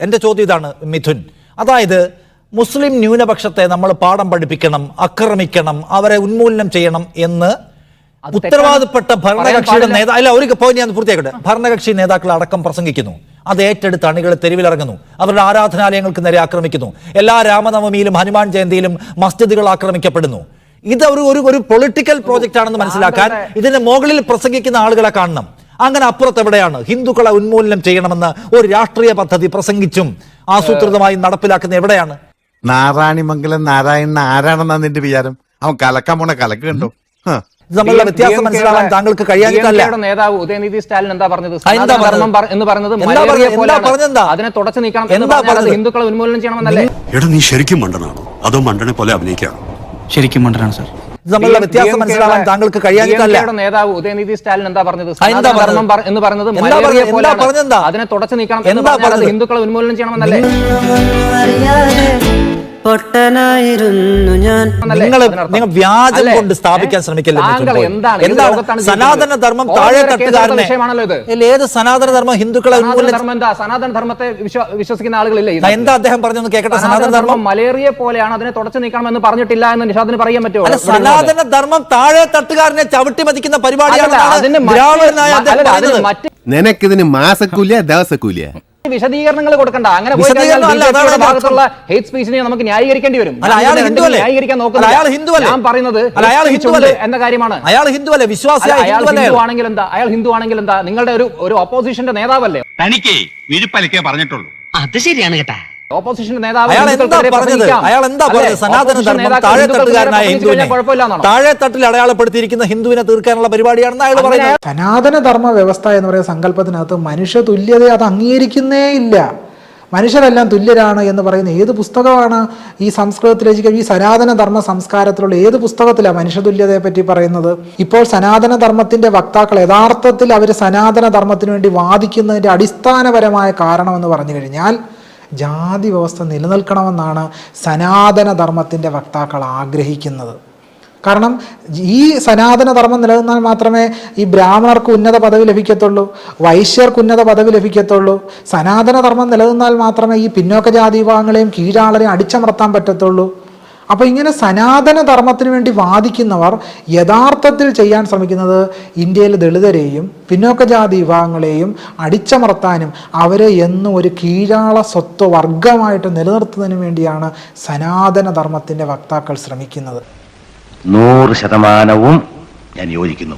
എന്റെ ചോദ്യം ഇതാണ് മിഥുൻ. അതായത് മുസ്ലിം ന്യൂനപക്ഷത്തെ നമ്മൾ പാഠം പഠിപ്പിക്കണം ആക്രമിക്കണം അവരെ ഉന്മൂലനം ചെയ്യണം എന്ന് ഉത്തരവാദപ്പെട്ട ഭരണകക്ഷിയുടെ നേതാ അല്ല ഒരു പോയിന്റ് ഞാൻ പൂർത്തിയാക്കട്ടെ. ഭരണകക്ഷി നേതാക്കൾ അടക്കം പ്രസംഗിക്കുന്നു. അത് ഏറ്റെടുത്ത് അണികൾ തെരുവിലിറങ്ങുന്നു. അവരുടെ ആരാധനാലയങ്ങൾക്ക് നേരെ ആക്രമിക്കുന്നു. എല്ലാ രാമനവമിയിലും ഹനുമാൻ ജയന്തിയിലും മസ്ജിദുകൾ ആക്രമിക്കപ്പെടുന്നു. ഇത് ഒരു ഒരു ഒരു പൊളിറ്റിക്കൽ പ്രോജക്റ്റ് ആണെന്ന് മനസ്സിലാക്കാൻ ഇതിന് മുകളിൽ പ്രസംഗിക്കുന്ന ആളുകളെ കാണണം. അങ്ങനെ അപ്പുറത്ത് എവിടെയാണ്? ഹിന്ദുക്കളെ ഉന്മൂലനം ചെയ്യണമെന്ന് ഒരു രാഷ്ട്രീയ പദ്ധതി പ്രസംഗിച്ചും ആസൂത്രിതമായി നടപ്പിലാക്കുന്ന എവിടെയാണ്? നാരായണിമംഗലം നാരായണൻ ആരാണെന്നാ നിന്റെ വിചാരം? അവൻ കലക്കാൻ പോണ കലക്ക് കണ്ടോ. തമ്മിലുള്ള വ്യത്യാസം മനസ്സിലാവാൻ താങ്കൾക്ക് കഴിയാഞ്ഞിട്ടല്ല. നേതാവ് ഉദയനിധി സ്റ്റാലിൻ എന്താ പറഞ്ഞത്? എന്ന് പറഞ്ഞത്? അതിനെ തുടച്ചു നീക്കണം എന്ന് എന്താ പറഞ്ഞത്? ഹിന്ദുക്കളെ ഉന്മൂലനം ചെയ്യണമെന്നല്ലേ? എടാ നീ ശരിക്കും മണ്ടനാണോ? അതോ മണ്ടനെ പോലെ അഭിനയിക്കാണോ? ശരിക്കും മണ്ടനാണ് സാർ. തമ്മിലുള്ള വ്യത്യാസം മനസ്സിലാവാൻ താങ്കൾക്ക് കഴിയാഞ്ഞിട്ടല്ല. നേതാവ് ഉദയനിധി സ്റ്റാലിൻ എന്താ പറഞ്ഞത്? എന്ന് പറയുന്നത്. അതിനെ തുടച്ചു നീക്കണം എന്ന് എന്താ പറഞ്ഞാൽ പറഞ്ഞത്? ഹിന്ദുക്കളെ ഉന്മൂലനം ചെയ്യണമെന്നല്ലേ? പൊട്ടനായിരുന്നു ഞാൻ. നിങ്ങൾ നിങ്ങൾ വ്യാജം കൊണ്ട് സ്ഥാപിക്കാൻ? ശ്രമിക്കല്ലേ? എന്താണ്? സനാതന? ധർമ്മം താഴെ തട്ടുകാരനെ ഏത് സനാതന ധർമ്മം ഹിന്ദുക്കളെ സനാതന ധർമ്മത്തെ വിശ്വ- വിശ്വസിക്കുന്ന ആളുകളില്ലേ? എന്താ അദ്ദേഹം പറഞ്ഞൊന്ന് കേക്കട്ടെ സനാതന ധർമ്മം മലേറിയ പോലെയാണ് അതിനെ തുടച്ചു നീക്കണമെന്ന് പറഞ്ഞിട്ടില്ല എന്ന് നിഷാദിന് പറയാൻ പറ്റുമോ? സനാതന ധർമ്മം താഴെ തട്ടുകാരനെ ചവിട്ടി മതിക്കുന്ന പരിപാടിയാണ് നിനക്കിതിന് മാസക്കൂലിയ? ദിവസക്കൂലിയ? വിശദീകരണങ്ങൾ കൊടുക്കണ്ട. അങ്ങനെ പോയി കഴിഞ്ഞാൽ ഭാഗത്തുള്ള ഹേറ്റ് സ്പീച്ചിനെ നമുക്ക് ന്യായീകരിക്കേണ്ടി വരും. ന്യായീകരിക്കാൻ നോക്കുന്നത്? ഞാൻ പറയുന്നത് എന്ന കാര്യമാണ്. അയാൾ ഹിന്ദു അല്ലേ വിശ്വാസിയായ അയാൾ ഹിന്ദു അല്ലേ ആണെങ്കിൽ എന്താ? അയാൾ ഹിന്ദു ആണെങ്കിൽ എന്താ? നിങ്ങളുടെ ഒരു ഒരു ഓപ്പോസിഷന്റെ നേതാവല്ലേ? തനിക്ക് വിഴുപ്പലിക്കേ പറഞ്ഞിട്ടുള്ളൂ. അത് ശരിയാണ് കേട്ടാ. ഓപ്പോസിഷന്റെ നേതാവ് അയാൾ എന്താ പറഞ്ഞത്? അയാൾ എന്താ? പറഞ്ഞത്? സനാതന ധർമ്മം താഴെ തട്ടുകാരനായ ഹിന്ദുവിനെ താഴെ തട്ടിൽ അടയാളപ്പെടുത്തിയിരിക്കുന്ന ഹിന്ദുവിനെ തീർക്കാനുള്ള പരിപാടിയാണെന്ന് അയാൾ പറയുന്നത്. സനാതന ധർമ്മ വ്യവസ്ഥ എന്ന് പറയുന്ന സങ്കല്പത്തിനകത്ത് മനുഷ്യ തുല്യത അത് അംഗീകരിക്കുന്നേ ഇല്ല. മനുഷ്യരെല്ലാം തുല്യരാണ് എന്ന് പറയുന്ന ഏത് പുസ്തകമാണ് ഈ സംസ്കൃതത്തിൽ രചിക്കുക ഈ സനാതന ധർമ്മ സംസ്കാരത്തിലുള്ള ഏത് പുസ്തകത്തിലാണ് മനുഷ്യ തുല്യതയെ പറ്റി പറയുന്നത്? ഇപ്പോൾ സനാതന ധർമ്മത്തിന്റെ വക്താക്കൾ യഥാർത്ഥത്തിൽ അവർ സനാതന ധർമ്മത്തിന് വേണ്ടി വാദിക്കുന്നതിന്റെ അടിസ്ഥാനപരമായ കാരണം എന്ന് പറഞ്ഞു കഴിഞ്ഞാൽ ജാതി വ്യവസ്ഥ നിലനിൽക്കണമെന്നാണ് സനാതനധർമ്മത്തിന്റെ വക്താക്കൾ ആഗ്രഹിക്കുന്നത്. കാരണം ഈ സനാതന ധർമ്മം നിലനിന്നാൽ മാത്രമേ ഈ ബ്രാഹ്മണർക്ക് ഉന്നത പദവി ലഭിക്കത്തുള്ളൂ വൈശ്യർക്ക് ഉന്നത പദവി ലഭിക്കത്തുള്ളൂ. സനാതന ധർമ്മം നിലനിന്നാൽ മാത്രമേ ഈ പിന്നോക്ക ജാതി വിഭാഗങ്ങളെയും കീഴാളരെയും അടിച്ചമർത്താൻ പറ്റത്തുള്ളൂ. അപ്പോൾ ഇങ്ങനെ സനാതന ധർമ്മത്തിന് വേണ്ടി വാദിക്കുന്നവർ യഥാർത്ഥത്തിൽ ചെയ്യാൻ ശ്രമിക്കുന്നത് ഇന്ത്യയിലെ ദളിതരെയും പിന്നോക്ക ജാതി വിഭാഗങ്ങളെയും അടിച്ചമർത്താനും അവരെ എന്നും ഒരു കീഴാള സ്വത്ത് വർഗമായിട്ട് നിലനിർത്തുന്നതിന് വേണ്ടിയാണ് സനാതന ധർമ്മത്തിന്റെ വക്താക്കൾ ശ്രമിക്കുന്നത്. നൂറ് ശതമാനവും ഞാൻ യോജിക്കുന്നു.